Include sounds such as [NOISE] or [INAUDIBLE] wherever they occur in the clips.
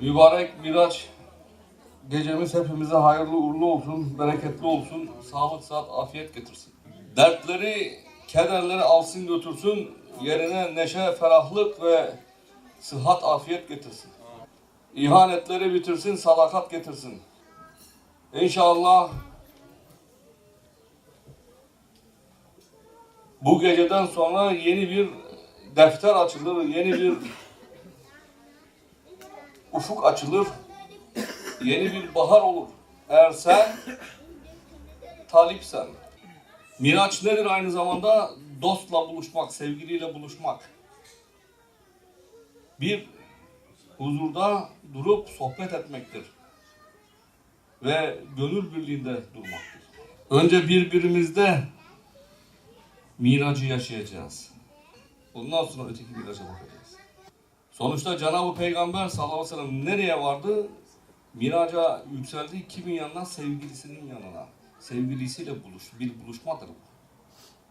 Mübarek Miraç gecemiz hepimize hayırlı uğurlu olsun, bereketli olsun, sağlık, sıhhat, afiyet getirsin. Dertleri, kederleri alsın götürsün, yerine neşe, ferahlık ve sıhhat, afiyet getirsin. İhanetleri bitirsin, sadakat getirsin. İnşallah bu geceden sonra yeni bir defter açılır, yeni bir ufuk açılır, yeni bir bahar olur. Eğer sen talipsen. Miraç nedir aynı zamanda? Dostla buluşmak, sevgiliyle buluşmak. Bir huzurda durup sohbet etmektir. Ve gönül birliğinde durmaktır. Önce birbirimizde miracı yaşayacağız. Ondan sonra öteki miraca bakacağız. Sonuçta Cenab-ı Peygamber sallallahu aleyhi ve sellem nereye vardı? Miraca yükseldi. Kimin yanına? Sevgilisinin yanına. Sevgilisiyle buluş. Bir buluşmadır bu.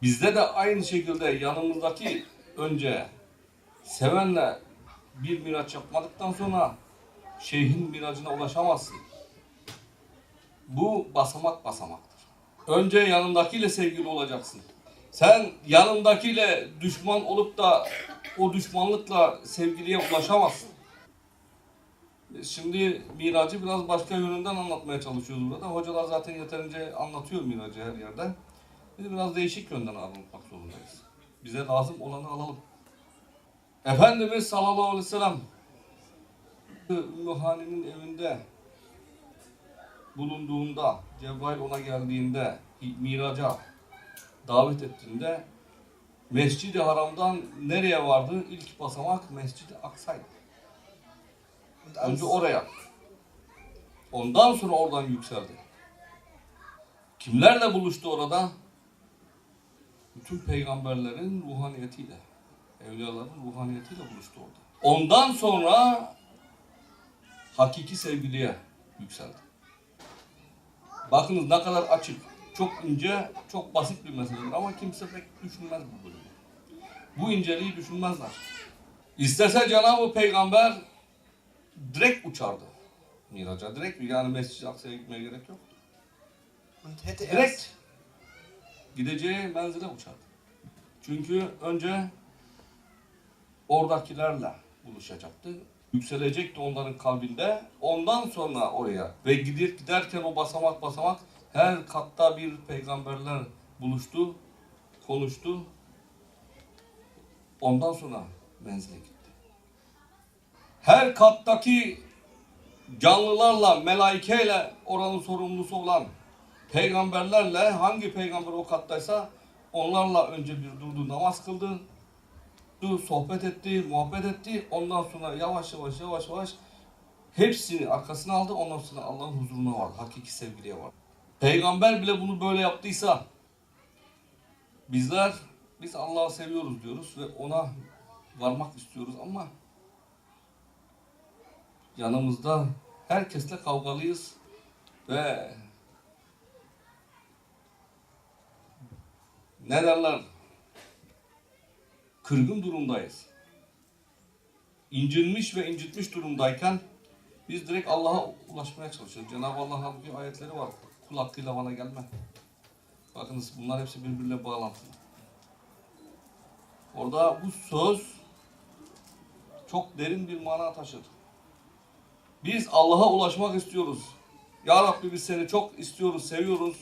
Bizde de aynı şekilde yanımızdaki önce sevenle bir miraç yapmadıktan sonra şeyhin miracına ulaşamazsın. Bu basamak basamaktır. Önce yanındakiyle sevgili olacaksın. Sen yanındakiyle düşman olup da o düşmanlıkla sevgiliye ulaşamazsın. Biz Şimdi miracı biraz başka yönünden anlatmaya çalışıyoruz burada. Hocalar zaten yeterince anlatıyor miracı her yerde. Biz biraz değişik yönden anlatmak zorundayız. Bize lazım olanı alalım. Efendimiz sallallahu aleyhi ve sellem Ümmühani'nin evinde bulunduğunda, Cebrail ona geldiğinde, miraca davet ettiğinde Mescid-i Haram'dan nereye vardı? İlk basamak Mescid-i Aksa'ydı. Önce oraya. Ondan sonra oradan yükseldi. Kimlerle buluştu orada? Bütün peygamberlerin ruhaniyetiyle, evliyaların ruhaniyetiyle buluştu orada. Ondan sonra hakiki sevgiliye yükseldi. Bakınız ne kadar açık, çok ince, çok basit bir meseledir ama kimse pek düşünmez bu bölümü. Bu inceliği düşünmezler. İstese Cenab-ı Peygamber direkt uçardı. Miraca direkt yani Mescid-i Aksa'ya gitmeye gerek yok. Direkt gideceği menzile uçardı. Çünkü önce oradakilerle buluşacaktı. Yükselecekti onların kalbinde. Ondan sonra oraya ve gider giderken o basamak basamak her katta bir peygamberler buluştu, konuştu. Ondan sonra menzile gitti. Her kattaki canlılarla, melaikeyle oranın sorumlusu olan peygamberlerle hangi peygamber o kattaysa onlarla önce bir durdu namaz kıldı. Sohbet etti, muhabbet etti. Ondan sonra yavaş yavaş yavaş yavaş hepsini arkasına aldı. Ondan sonra Allah'ın huzuruna vardı. Hakiki sevgiliye vardı. Peygamber bile bunu böyle yaptıysa bizler biz Allah'ı seviyoruz diyoruz ve ona varmak istiyoruz ama yanımızda herkesle kavgalıyız ve ne derler kırgın durumdayız. İncinmiş ve incitmiş durumdayken biz direkt Allah'a ulaşmaya çalışıyoruz. Cenab-ı Allah'ın ayetleri var. Kul hakkıyla bana gelme. Bakınız bunlar hepsi birbiriyle bağlantılı. Orada bu söz çok derin bir mana taşır. Biz Allah'a ulaşmak istiyoruz. Ya Rabbi biz seni çok istiyoruz, seviyoruz.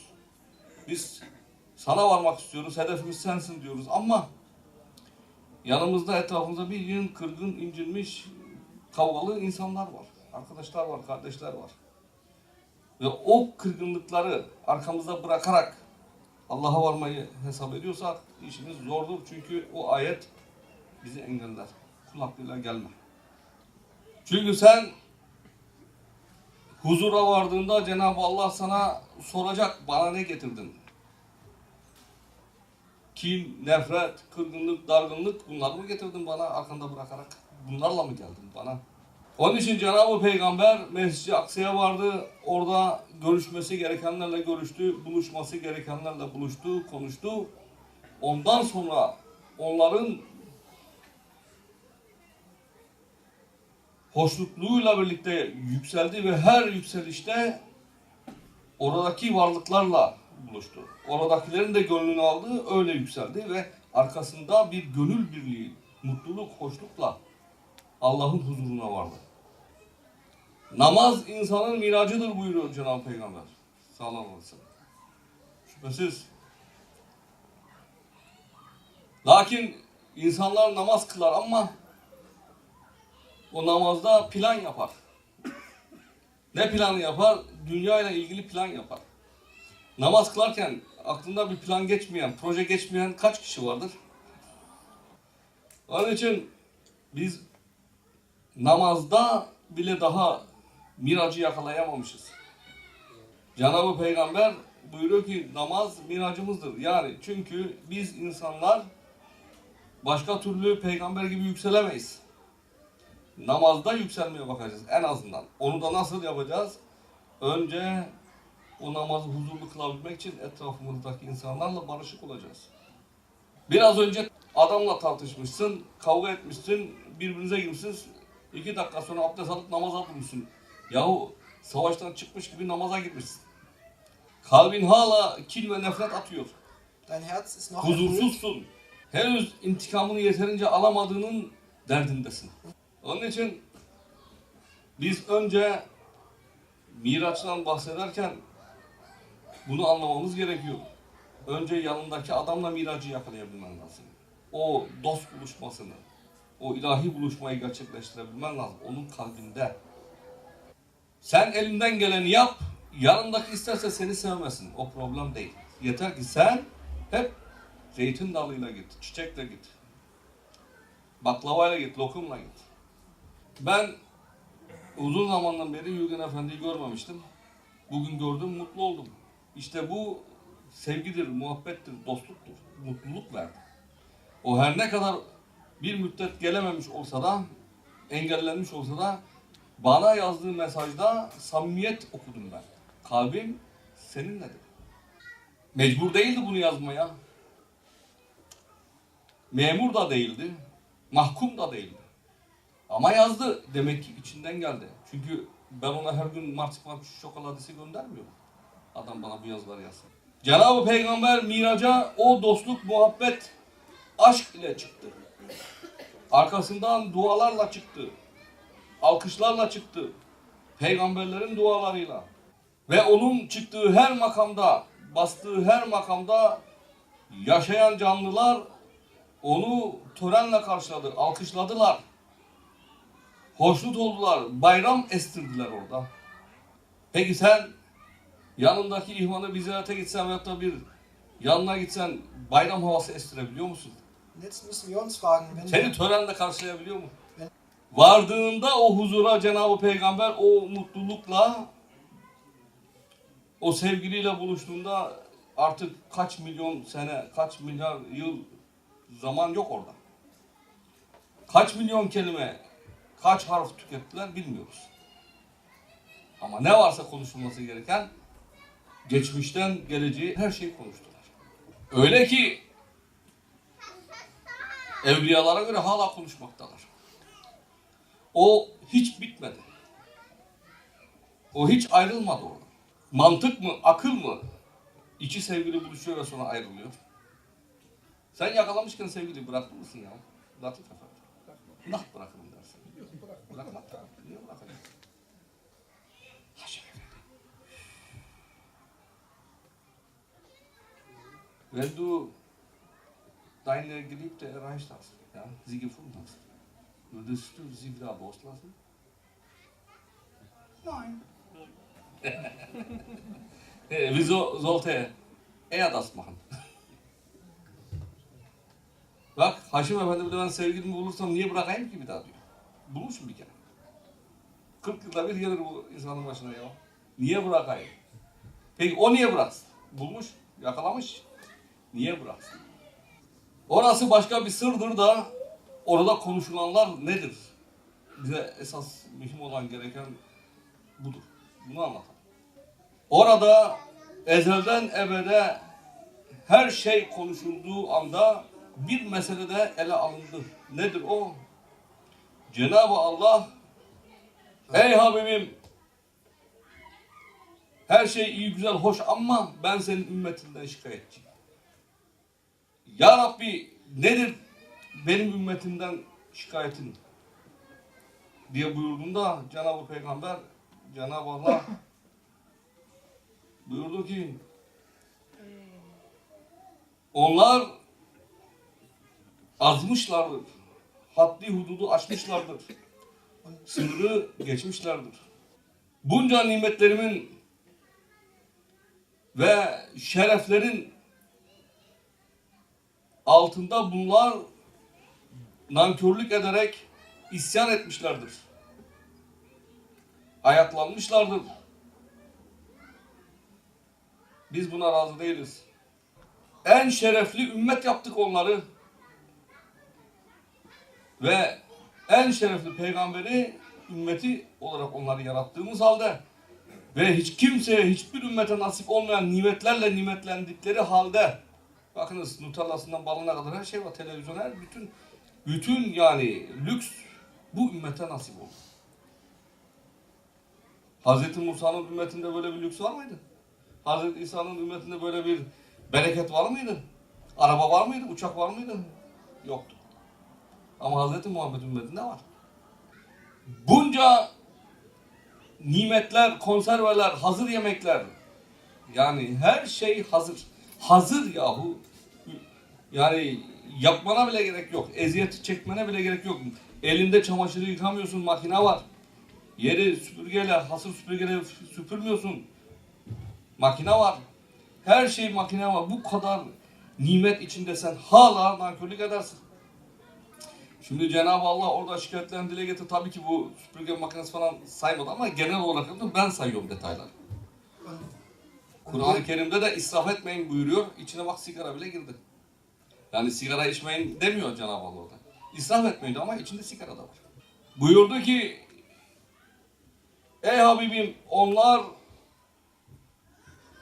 Biz sana varmak istiyoruz, hedefimiz sensin diyoruz ama yanımızda etrafımızda bir yığın kırgın, incinmiş, kavgalı insanlar var. Arkadaşlar var, kardeşler var. Ve o kırgınlıkları arkamızda bırakarak Allah'a varmayı hesap ediyorsak işimiz zordur. Çünkü o ayet bizi engeller. Kul hakkıyla gelme. Çünkü sen huzura vardığında Cenab-ı Allah sana soracak bana ne getirdin? Kin, nefret, kırgınlık, dargınlık bunları mı getirdin bana arkanda bırakarak? Bunlarla mı geldin bana? Onun için Cenab-ı Peygamber Mescid-i Aksa'ya vardı. Orada görüşmesi gerekenlerle görüştü, buluşması gerekenlerle buluştu, konuştu. Ondan sonra onların hoşnutluğuyla birlikte yükseldi ve her yükselişte oradaki varlıklarla buluştu. Oradakilerin de gönlünü aldı, öyle yükseldi ve arkasında bir gönül birliği, mutluluk, hoşlukla Allah'ın huzuruna vardı. Namaz insanın miracıdır buyuruyor Cenab-ı Peygamber. Sallallahu aleyhi. Şüphesiz. Lakin insanlar namaz kılar ama o namazda plan yapar. Ne planı yapar? Dünya ile ilgili plan yapar. Namaz kılarken aklında bir plan geçmeyen, proje geçmeyen kaç kişi vardır? Onun için biz namazda bile daha miracı yakalayamamışız. Cenab-ı Peygamber buyuruyor ki namaz miracımızdır. Yani çünkü biz insanlar başka türlü peygamber gibi yükselemeyiz. Namazda yükselmeye bakacağız en azından. Onu da nasıl yapacağız? Önce o namazı huzurlu kılabilmek için etrafımızdaki insanlarla barışık olacağız. Biraz önce adamla tartışmışsın, kavga etmişsin, birbirinize girmişsiniz. İki dakika sonra abdest alıp namaza durmuşsun. Yahu savaştan çıkmış gibi namaza gitmişsin. Kalbin hala kin ve nefret atıyor. Dein Herz ist noch erfüllt. Huzursuzsun. Henüz intikamını yeterince alamadığının derdindesin. Onun için biz önce Miraç'tan bahsederken bunu anlamamız gerekiyor. Önce yanındaki adamla miracı yakalayabilmen lazım. O dost buluşmasını, o ilahi buluşmayı gerçekleştirebilmen lazım. Onun kalbinde. Sen elinden geleni yap, yanındaki isterse seni sevmesin. O problem değil. Yeter ki sen hep zeytin dalıyla git, çiçekle git. Baklavayla git, lokumla git. Ben uzun zamandan beri Yürgen Efendi'yi görmemiştim. Bugün gördüm, mutlu oldum. İşte bu sevgidir, muhabbettir, dostluktur. Mutluluk verdi. O her ne kadar bir müddet gelememiş olsa da, engellenmiş olsa da bana yazdığı mesajda samimiyet okudum ben. Kalbim seninle dedi. Mecbur değildi bunu yazmaya. Memur da değildi. Mahkum da değildi. Ama yazdı. Demek ki içinden geldi. Çünkü ben ona her gün marsipan şokoladesi göndermiyorum. Adam bana bu yazıları yazsın. Cenab-ı Peygamber miraca o dostluk, muhabbet, aşk ile çıktı. Arkasından dualarla çıktı. Alkışlarla çıktı. Peygamberlerin dualarıyla. Ve onun çıktığı her makamda, bastığı her makamda yaşayan canlılar onu törenle karşıladı, alkışladılar. Hoşnut oldular, bayram estirdiler orada. Peki sen yanındaki ihvanı bir ziyarete gitsen veyahut da bir yanına gitsen bayram havası estirebiliyor musun? Und jetzt müssen wir uns fragen, wenn Seni törenle karşılayabiliyor mu? Vardığında o huzura Cenab-ı Peygamber o mutlulukla o sevgiliyle buluştuğunda artık kaç milyon sene, kaç milyar yıl zaman yok orada. Kaç milyon kelime, kaç harf tükettiler bilmiyoruz. Ama ne varsa konuşulması gereken geçmişten geleceği her şeyi konuştular. Öyle ki Evliyalara göre hala konuşmaktalar. O hiç bitmedi. O hiç ayrılmadı orada. Mantık mı, akıl mı? İki sevgili buluşuyor ve sonra ayrılıyor. Sen yakalamışken sevgili bırakır mısın ya? Latif efendi. Nah bırakırım dersin. Bırakma. Niye bırakayım? Haşem efendi. Wenn du deine Geliebte erreicht hast, ja, sie gefunden hast, würdest du sie wieder loslassen? Nein. Wieso sollte er das machen? Bak Haşim Efendi de ben sevgilimi bulursam niye bırakayım ki bir daha diyor. Bulmuşum bir kere. 40 yılda bir gelir bu insanın başına ya. Niye bırakayım? Peki o niye bıraksın? Bulmuş, yakalamış. Niye bıraksın? Orası başka bir sırdır da orada konuşulanlar nedir? Bize esas mühim olan gereken budur. Bunu anlatalım. Orada ezelden ebede her şey konuşulduğu anda bir mesele de ele alındı. Nedir o? Cenab-ı Allah Ey Habibim her şey iyi güzel hoş ama ben senin ümmetinden şikayetçiyim. Ya Rabbi nedir benim ümmetimden şikayetin diye buyurduğunda Cenab-ı Peygamber Cenab-ı Allah [LAUGHS] buyurdu ki onlar azmışlardır. Haddi hududu aşmışlardır. [LAUGHS] Sınırı geçmişlerdir. Bunca nimetlerimin ve şereflerin altında bunlar nankörlük ederek isyan etmişlerdir. Ayaklanmışlardır. Biz buna razı değiliz. En şerefli ümmet yaptık onları. Ve en şerefli peygamberi ümmeti olarak onları yarattığımız halde ve hiç kimseye hiçbir ümmete nasip olmayan nimetlerle nimetlendikleri halde bakınız Nutella'sından balına kadar her şey var televizyon her bütün bütün yani lüks bu ümmete nasip oldu. Hz. Musa'nın ümmetinde böyle bir lüks var mıydı? Hz. İsa'nın ümmetinde böyle bir bereket var mıydı? Araba var mıydı? Uçak var mıydı? Yoktu. Ama Hz. Muhammed ümmetinde var. Bunca nimetler, konserveler, hazır yemekler. Yani her şey hazır. Hazır yahu. Yani yapmana bile gerek yok. Eziyet çekmene bile gerek yok. Elinde çamaşırı yıkamıyorsun, makine var. Yeri süpürgeyle, hasır süpürgeyle süpürmüyorsun. Makine var. Her şey makine var. Bu kadar nimet içinde sen hala nankörlük edersin. Şimdi Cenab-ı Allah orada şikayetlerini dile getir. Tabii ki bu süpürge makinesi falan saymadı ama genel olarak ben sayıyorum detayları. Kur'an-ı Kerim'de de israf etmeyin buyuruyor. İçine bak sigara bile girdi. Yani sigara içmeyin demiyor Cenab-ı Allah orada. İsraf etmeyin ama içinde sigara da var. Buyurdu ki Ey Habibim onlar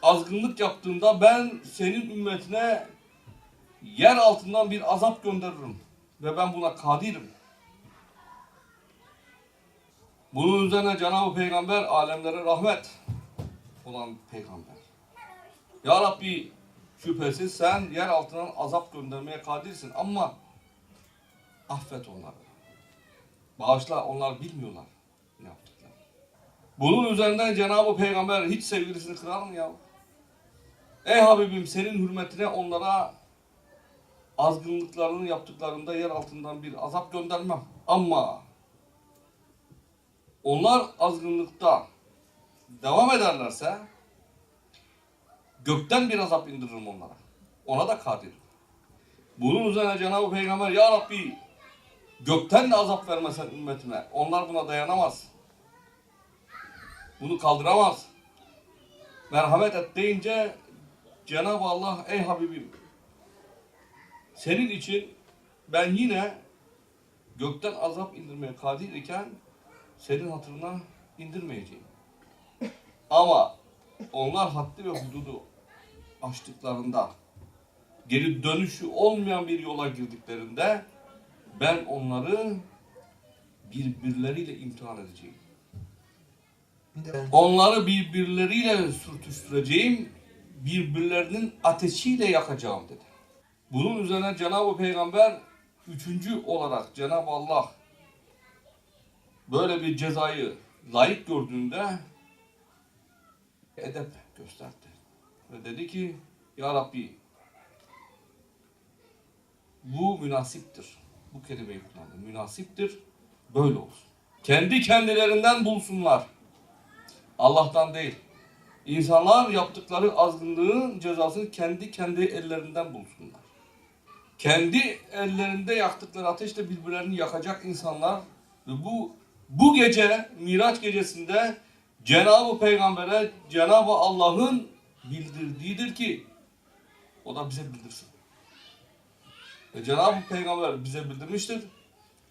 azgınlık yaptığında ben senin ümmetine yer altından bir azap gönderirim. Ve ben buna kadirim. Bunun üzerine Cenab-ı Peygamber alemlere rahmet olan peygamber. Ya Rabbi şüphesiz sen yer altından azap göndermeye kadirsin ama affet onları. Bağışla onlar bilmiyorlar ne yaptıklarını. Bunun üzerinden Cenab-ı Peygamber hiç sevgilisini kırar mı ya? Ey Habibim senin hürmetine onlara azgınlıklarını yaptıklarında yer altından bir azap göndermem. Ama onlar azgınlıkta devam ederlerse gökten bir azap indiririm onlara. Ona da kadir. Bunun üzerine Cenab-ı Peygamber Ya Rabbi gökten de azap vermesen ümmetime. Onlar buna dayanamaz. Bunu kaldıramaz. Merhamet et deyince Cenab-ı Allah ey Habibim senin için ben yine gökten azap indirmeye kadir iken senin hatırına indirmeyeceğim. Ama onlar haddi ve hududu aştıklarında geri dönüşü olmayan bir yola girdiklerinde ben onları birbirleriyle imtihan edeceğim. Onları birbirleriyle sürtüştüreceğim, birbirlerinin ateşiyle yakacağım dedi. Bunun üzerine Cenab-ı Peygamber üçüncü olarak Cenab-ı Allah böyle bir cezayı layık gördüğünde edep gösterdi. Ve dedi ki Ya Rabbi bu münasiptir. Bu kelimeyi kullandı. Münasiptir. Böyle olsun. Kendi kendilerinden bulsunlar. Allah'tan değil. İnsanlar yaptıkları azgınlığın cezasını kendi kendi ellerinden bulsunlar. Kendi ellerinde yaktıkları ateşle birbirlerini yakacak insanlar ve bu bu gece Miraç gecesinde Cenab-ı Peygamber'e Cenab-ı Allah'ın bildirdiğidir ki o da bize bildirsin. Ve Cenab-ı Peygamber bize bildirmiştir.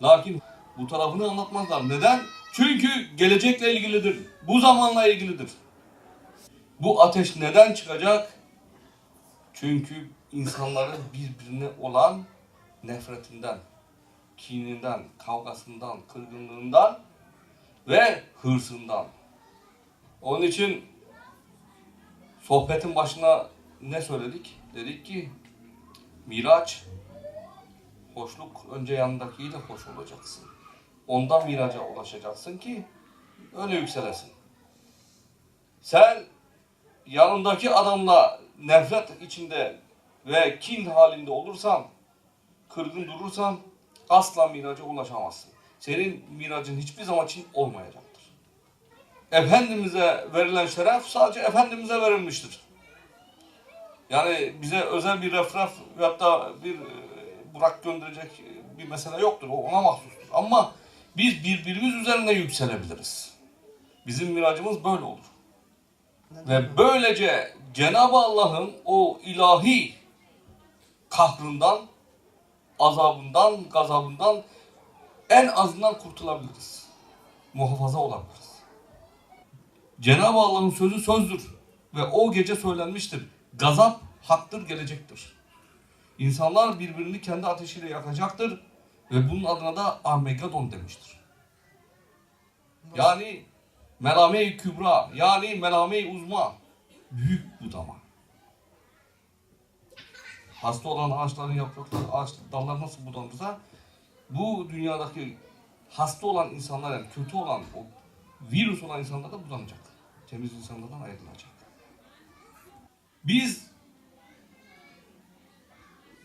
Lakin bu tarafını anlatmazlar. Neden? Çünkü gelecekle ilgilidir. Bu zamanla ilgilidir. Bu ateş neden çıkacak? Çünkü insanların birbirine olan nefretinden, kininden, kavgasından, kırgınlığından ve hırsından. Onun için sohbetin başına ne söyledik? Dedik ki Miraç hoşluk önce yanındakiyle hoş olacaksın. Ondan miraca ulaşacaksın ki öyle yükselesin. Sen yanındaki adamla nefret içinde ve kin halinde olursan, kırgın durursan asla miraca ulaşamazsın. Senin miracın hiçbir zaman için olmayacaktır. Efendimiz'e verilen şeref sadece Efendimiz'e verilmiştir. Yani bize özel bir refraf ve hatta bir e, Burak gönderecek bir mesele yoktur. O ona mahsustur. Ama biz birbirimiz üzerine yükselebiliriz. Bizim miracımız böyle olur. Ve böylece Cenab-ı Allah'ın o ilahi kahrından, azabından, gazabından en azından kurtulabiliriz. Muhafaza olabiliriz. Cenab-ı Allah'ın sözü sözdür ve o gece söylenmiştir. Gazap haktır, gelecektir. İnsanlar birbirini kendi ateşiyle yakacaktır ve bunun adına da Armageddon demiştir. Yani melame-i kübra, yani melame-i uzma, büyük budama. Hasta olan ağaçların yaprakları, ağaç dalları nasıl budanırsa, bu dünyadaki hasta olan insanlar, yani kötü olan, o virüs olan insanlar da budanacak. Temiz insanlardan ayrılacak. Biz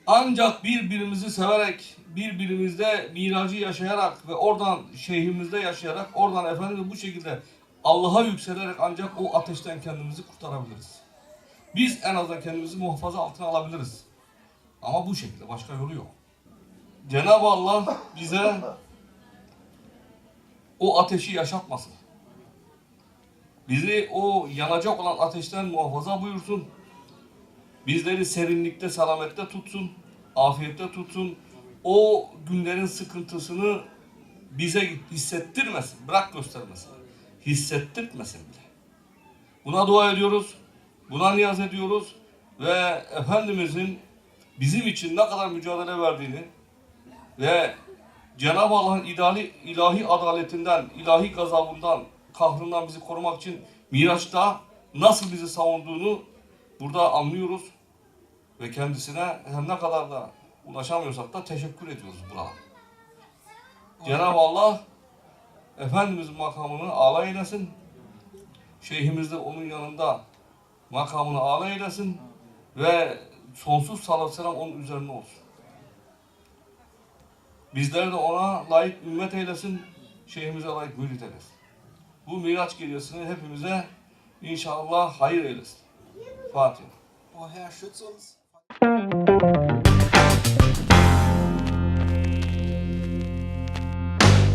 ancak birbirimizi severek, birbirimizde miracı yaşayarak ve oradan şeyhimizde yaşayarak, oradan Efendimiz bu şekilde Allah'a yükselerek ancak o ateşten kendimizi kurtarabiliriz. Biz en azından kendimizi muhafaza altına alabiliriz. Ama bu şekilde, başka yolu yok. Cenab-ı Allah bize o ateşi yaşatmasın. Bizi o yanacak olan ateşten muhafaza buyursun. Bizleri serinlikte, selamette tutsun, afiyette tutsun. O günlerin sıkıntısını bize hissettirmesin, bırak göstermesin. Hissettirtmesin bile. Buna dua ediyoruz, buna niyaz ediyoruz ve Efendimizin bizim için ne kadar mücadele verdiğini ve Cenab-ı Allah'ın ilahi, ilahi adaletinden, ilahi gazabından, kahrından bizi korumak için Miraç'ta nasıl bizi savunduğunu burada anlıyoruz. Ve kendisine her ne kadar da ulaşamıyorsak da teşekkür ediyoruz burada. Cenab-ı Allah Efendimizin makamını âlâ eylesin. Şeyhimiz de onun yanında makamını âlâ eylesin. Ve sonsuz salat selam onun üzerine olsun. Bizleri de ona layık ümmet eylesin. Şeyhimize layık mürit eylesin. Bu Miraç gecesini hepimize inşallah hayır eylesin. Fatiha. O Herr, schütze uns.